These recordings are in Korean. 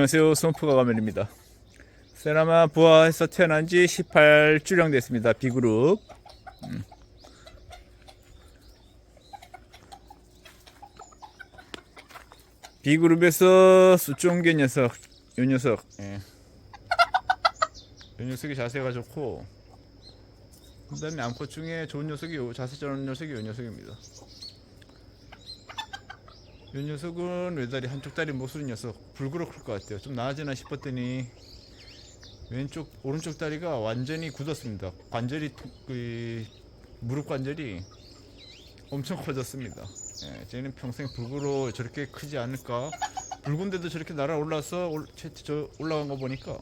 안녕하세요. 손프가 가면입니다. 세라마 부하에서 태어난 지 18주령 됐습니다. B그룹. 음. B그룹에서 수종계 녀석, 요 녀석. 예. 요 녀석이 자세가 좋고, 그 다음에 암컷 중에 좋은 녀석이 요, 자세 좋은 녀석이 요 녀석입니다. 이 녀석은 외다리 한쪽 다리 못 쓰는 녀석? 불그러 클것 같아요. 좀 나아지나 싶었더니 왼쪽 오른쪽 다리가 완전히 굳었습니다. 관절이 통- 그 무릎 관절이 엄청 커졌습니다. 예, 쟤는 평생 불구로 저렇게 크지 않을까? 붉은데도 저렇게 날아올라서 올, 채- 저 올라간 거 보니까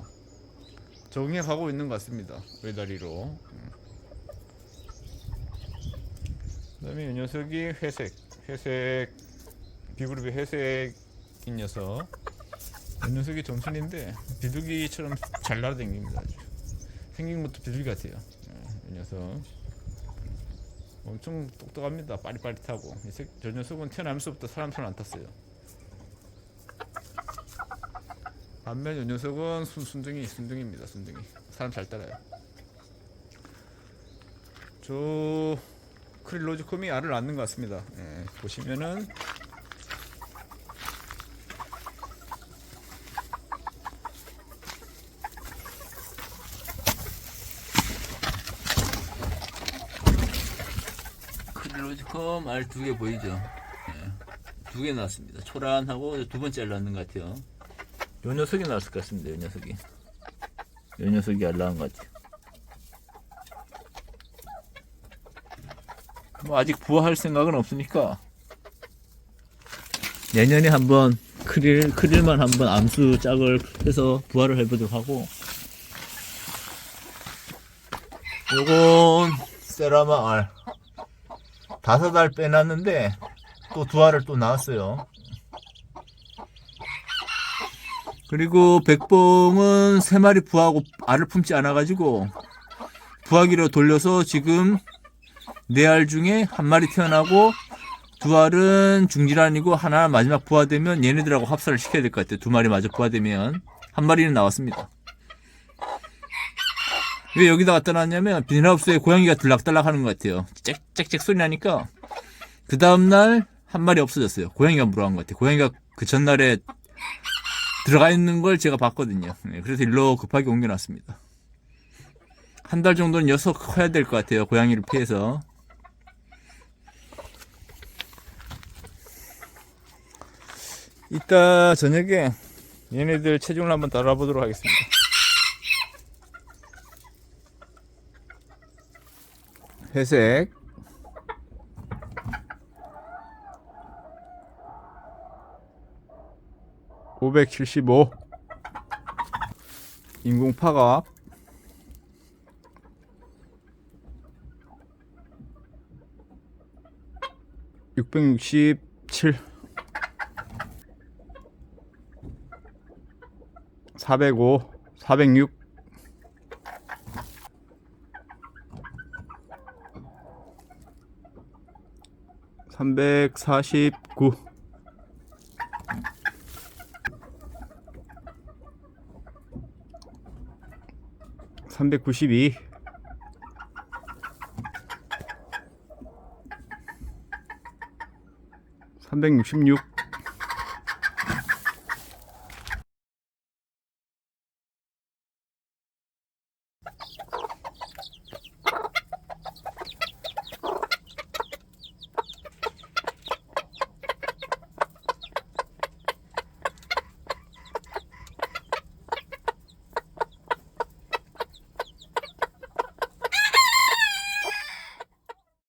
적응해 가고 있는 것 같습니다. 외다리로. 음. 그다음에 이 녀석이 회색 회색 비그룹의 회색인 녀석. 이 녀석이 점순인데 비둘기처럼 잘 날아다닙니다 아주. 생긴 것도 비둘기 같아요. 예, 이 녀석. 엄청 똑똑합니다. 빠릿빠릿하고. 저 녀석은 태어나면서부터 사람 손 안 탔어요. 반면 이 녀석은 순, 순둥이 순둥이입니다 순둥이. 사람 잘 따라요. 저 크릴로지콤이 알을 낳는 것 같습니다. 예, 보시면은 크릴로지컴 알 두 개 보이죠? 예. 두개 나왔습니다. 초란하고 두 번째 알 낳는 것 같아요. 요 녀석이 나왔을 것 같습니다. 요 녀석이. 요 녀석이 알 낳은 것 같아요. 뭐 아직 부화할 생각은 없으니까 내년에 한번 크릴 크릴만 한번 암수 짝을 해서 부화를 해보도록 하고 요건 세라마 알 다섯 알 빼놨는데 또 두 알을 또 낳았어요. 그리고 백봉은 세 마리 부하고 알을 품지 않아가지고 부하기로 돌려서 지금 네 알 중에 한 마리 태어나고 두 알은 중질환이고 하나 마지막 부화되면 얘네들하고 합사를 시켜야 될 것 같아요. 두 마리 마저 부화되면 한 마리는 나왔습니다. 왜 여기다 갖다 놨냐면 비닐하우스에 고양이가 들락달락 하는 것 같아요. 짹짹짹 소리 나니까 그 다음날 한 마리 없어졌어요. 고양이가 물어간 것 같아요. 고양이가 그 전날에 들어가 있는 걸 제가 봤거든요. 네, 그래서 일로 급하게 옮겨놨습니다. 한 달 정도는 녀석 커야 될 것 같아요. 고양이를 피해서. 이따 저녁에 얘네들 체중을 한번 따라보도록 하겠습니다. 회색. (575) 인공 파갑 (667) (405) (406) 349 392 366